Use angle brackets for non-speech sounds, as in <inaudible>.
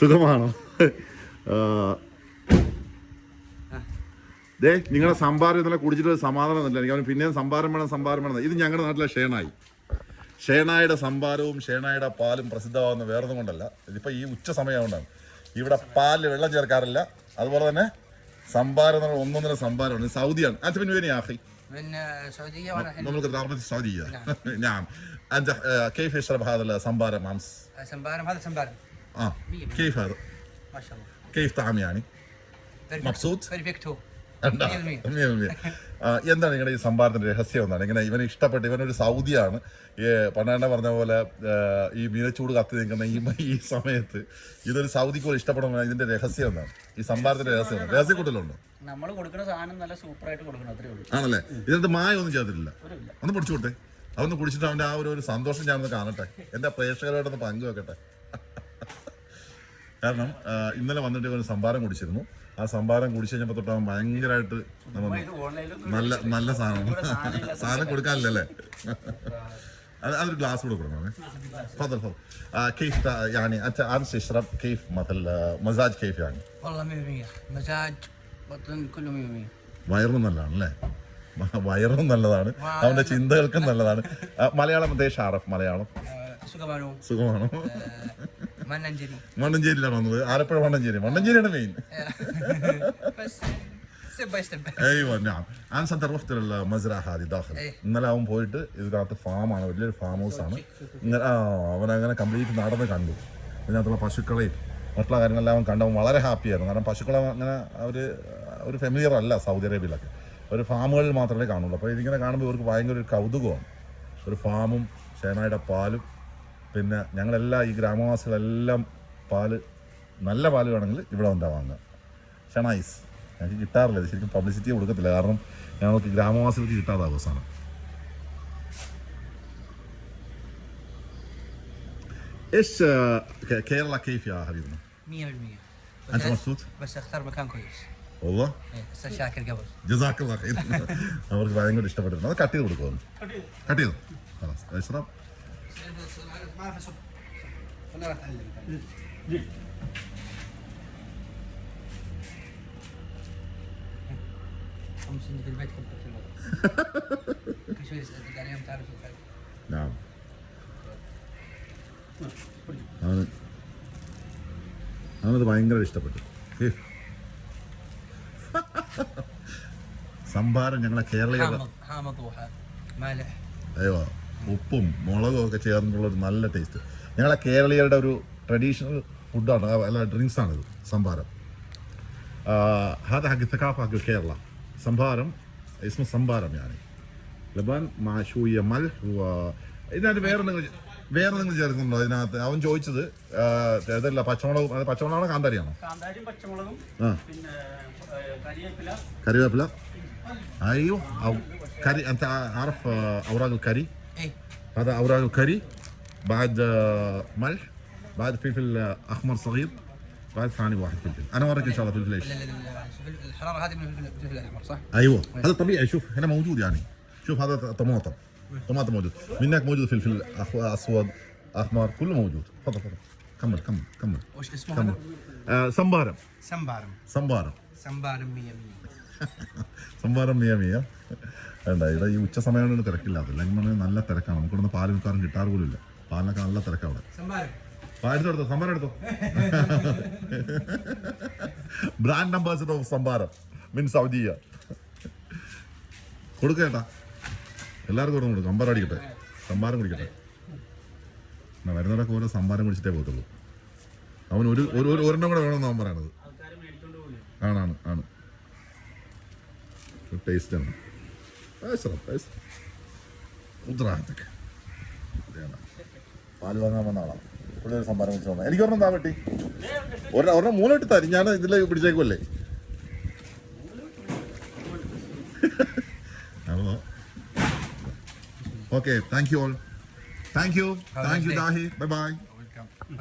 സുഖമാണോ ആ. ദേ നിങ്ങളെ സംഭാരം ഇന്നലെ കുടിച്ചിട്ട് ഒരു സമാധാനം ഇല്ല എനിക്ക് അവന് പിന്നെയും സംഭാരം വേണം സംഭാരം വേണം ഇത് ഞങ്ങളുടെ നാട്ടിലെ ഷേണായി ഷേണായുടെ സംഭാരവും ഷേണായുടെ പാലും പ്രസിദ്ധമാകുന്ന വേറൊന്നും കൊണ്ടല്ല ഇതിപ്പോൾ ഈ ഉച്ച സമയമുണ്ടാണ് ഇവിടെ പാലിൽ വെള്ളം ചേർക്കാറില്ല അതുപോലെ തന്നെ സംഭാരം എന്ന് പറഞ്ഞാൽ ഒന്നൊന്നര സംഭാരമാണ് ഇത് സൗദിയാണ് അച്ഛൻ വേനി ആഹി من آه، السعوديه وانا الحين مملكة العربية السعودية نعم أنت آه، كيف يشرب هذا السمبارم أمس؟ سمبارم هذا سمبارم آه مية مية. كيف هذا؟ ما شاء الله كيف طعم يعني؟ Perfecto. مبسوط؟ Perfecto. എന്താ? مية بالمية. ഉമ്മ, ഉമ്മ. ആ, എന്താണ് നിങ്ങളുടെ ഈ സംഭാരത്തിന്റെ രഹസ്യം എന്താണ് ഇങ്ങനെ ഇവന് ഇഷ്ടപ്പെട്ട് ഇവനൊരു സൗദിയാണ് ഈ പണ്ടാണ്ട പറഞ്ഞ പോലെ ആ, ഈ മീനച്ചൂട് കത്തി നിൽക്കുന്ന ഈ ഈ സമയത്ത് ഇതൊരു സൗദിക്ക് പോലും ഇഷ്ടപ്പെടുന്ന ഇതിന്റെ രഹസ്യം എന്താണ് ഈ സംഭാരത്തിന്റെ രഹസ്യം എന്താണ്? രഹസ്യ കൂട്ടലുണ്ടോ നമ്മൾ കൊടുക്കുന്ന സാധനം നല്ല സൂപ്പറായിട്ട് കൊടുക്കണം അത്രേ ഉള്ളൂ ആണല്ലേ ഇതിനകത്ത് മായ ഒന്നും ചേർത്തിട്ടില്ല ഒന്ന് പിടിച്ചു കൊടുത്തേ അതൊന്ന് കുടിച്ചിട്ട് അവന്റെ ആ ഒരു ഒരു സന്തോഷം ഞാനൊന്ന് കാണട്ടെ എന്റെ പ്രേക്ഷകരോടൊന്ന് പങ്കുവെക്കട്ടെ കാരണം ആ, ഇന്നലെ വന്നിട്ട് ഇവന് സംഭാരം കുടിച്ചിരുന്നു ആ സംഭാരം കുടിച്ചു കഴിഞ്ഞപ്പോൾ തൊട്ട് അവൻ ഭയങ്കരമായിട്ട് നമ്മൾ ഇത് ഓൺലൈനിൽ നല്ല നല്ല സാധനം സാധനം കൊടുക്കാനില്ലല്ലേ അത് അതൊരു ഗ്ലാസ് കൂടെ കൊടുക്കണം تفضل تفضل آه كيف تا- يعني انت امس تشرب كيف مثل آه، مزاج كيف يعني والله 100% مزاج بطن كله 100% വയറിനും നല്ലതാണ് അല്ലേ വയറും നല്ലതാണ് അവന്റെ ചിന്തകൾക്കും നല്ലതാണ് ആ, മലയാളം ദേശ ആറഫ് മലയാളം آه، സുഖമാണോ സുഖമാണോ മണ്ണഞ്ചേരി മണ്ണഞ്ചേരിയിലാണ് വന്നത് ആലപ്പുഴ മണ്ണഞ്ചേരി മണ്ണഞ്ചേരിയാണ് മെയിൻ <laughs> بس ستيب باي ستيب ايوه نعم امس انت رحت للمزرعه هذه داخل إيه. ഇന്നലെ അവൻ പോയിട്ട് ഇതിനകത്ത് ഫാമാണ് വലിയൊരു ഫാം ഹൗസ് ആണ് ഇങ്ങനെ ആ അവൻ അങ്ങനെ കംപ്ലീറ്റ് നടന്ന് കണ്ടു ഇതിനകത്തുള്ള പശുക്കളെയും മറ്റുള്ള കാര്യങ്ങളെല്ലാം അവൻ കണ്ടു അവൻ വളരെ ഹാപ്പിയായിരുന്നു കാരണം പശുക്കളെ അങ്ങനെ അവർ ഒരു ഫെമിലിയർ അല്ല സൗദി അറേബ്യയിലൊക്കെ ഒരു ഫാമുകളിൽ മാത്രമേ കാണുള്ളൂ അപ്പോൾ ഇതിങ്ങനെ കാണുമ്പോൾ ഇവർക്ക് ഭയങ്കര ഒരു കൗതുകമാണ് ഒരു ഫാമും ഷേനായുടെ പാലും പിന്നെ ഞങ്ങളെല്ലാം ഈ ഗ്രാമവാസികളെല്ലാം പാല് നല്ല പാല് വേണമെങ്കിൽ ഇവിടെ വന്നാ വാങ്ങുക ഷണൈസ് ഞങ്ങൾക്ക് കിട്ടാറില്ല ഇത് ശരിക്കും പബ്ലിസിറ്റി കൊടുക്കത്തില്ല കാരണം ഞങ്ങൾക്ക് ഗ്രാമവാസികൾക്ക് കിട്ടാതെ അവസാനം ايش آه، ك- كيرلا كيف يا حبيبنا؟ 100% انت بس مبسوط؟ بس اختار مكان كويس والله إيه، بس شاكر قبل ജസാക്കുള്ള ഖൈർ അവർക്ക് ഭയങ്കര ഇഷ്ടപ്പെട്ടിരുന്നു അത് കട്ട് ചെയ്ത് കൊടുക്കുമോ കട്ട് ചെയ്തു خلاص اشرب ما اعرف اصب انا راح اتعلم خمس سنين في البيت كنت في الموضوع كل شوي يسألك عليهم تعرف الخير نعم അവന് അവനത് ഭയങ്കര ഇഷ്ടപ്പെട്ടു ഹേയ്. സംഭാരം ഞങ്ങളെ കേരളീയരുടെ حامض حامض ومالح അയ്യോ ഉപ്പും മുളകും ഒക്കെ ചേർന്നിട്ടുള്ള ഒരു നല്ല ടേസ്റ്റ് ഞങ്ങളെ കേരളീയരുടെ ഒരു ട്രഡീഷണൽ ഫുഡാണ് അല്ല ഡ്രിങ്ക്സ് ആണിത് സംഭാരം آه هذا حق الثقافة حق كيرلا سمبارم اسمه سمبارم يعني ലബാൻ مع شوية ملح و ഇതിനകത്ത് വേറെ നിങ്ങൾ വേറെ നിങ്ങൾ ചേർക്കുന്നുണ്ടോ ഇതിനകത്ത് അവൻ ചോദിച്ചത് ആ, ഇതല്ല പച്ചമുളകും അത് പച്ചമുളകാണോ കാന്താരിയാണോ കാന്താരിയും പച്ചമുളകും ആ പിന്നെ ഏഹ്, കരിവേപ്പില كريوبلا ايوه او كري انت عارف آه، اوراق الكري إيه. هذا أوراق كري بعد آه، ملح بعد فلفل آه، أحمر صغير بعد ثاني واحد فلفل. أنا أوريك إن شاء الله فلفل إيش. الحرارة هذه من الفلفل الأحمر صح؟ أيوه. هذا طبيعي شوف هنا موجود يعني. شوف هذا طماطم. طماطم موجود. منك موجود فلفل أسود أحمر كله موجود. تفضل تفضل. كمل كمل كمل. وش اسمه كمل. آه سمبارم. سمبارم. سمبارم. سمبارم 100 100 <laughs> سمبارم 100 100 വേണ്ട ഇവിടെ ഈ ഉച്ച സമയമാണ് തിരക്കില്ല. അതല്ലെങ്കിൽ പറഞ്ഞാൽ നല്ല തിരക്കാണ്. നമുക്കിവിടെ ഇവിടുന്ന് പാൽ മിക്കാറും കിട്ടാറ് പോലും ഇല്ല പാലിനൊക്കെ നല്ല തിരക്കാണ് പാലിച്ചെടുത്തോ സംഭാരം. എടുത്തോ brand ambassador of sambharam means സൗദിയ. കൊടുക്കേട്ടാ എല്ലാവർക്കും കൂടെ കൊടുക്കും. സംഭാരം അടിക്കട്ടെ. സംഭാരം കുടിക്കട്ടെ. എന്നാ വരുന്നവരൊക്കെ ഓരോ സംഭാരം കുടിച്ചിട്ടേ പോകത്തുള്ളൂ. അവൻ ഒരു ഒരു ഒരെണ്ണം കൂടെ വേണമെന്ന് അവൻ പറയണത്. ആണാണ് ആണ് ടേസ്റ്റ് ആണ്. اشرب اشرب خذ راحتك ഇതാണ്. പാല് വാങ്ങാൻ വന്ന ആളാണ് ഇവിടെ ഒരു സംഭാരം കുടിച്ച് വന്നത് എനിക്ക് ഒരെണ്ണം താ പറ്റി ഒരെണ്ണം ഒരെണ്ണം മൂന്നിട്ട് തരും ഞാൻ ഇതിൽ പിടിച്ചേക്കുമല്ലേ അപ്പോൾ okay thank you all thank you thank you ദാഹി bye by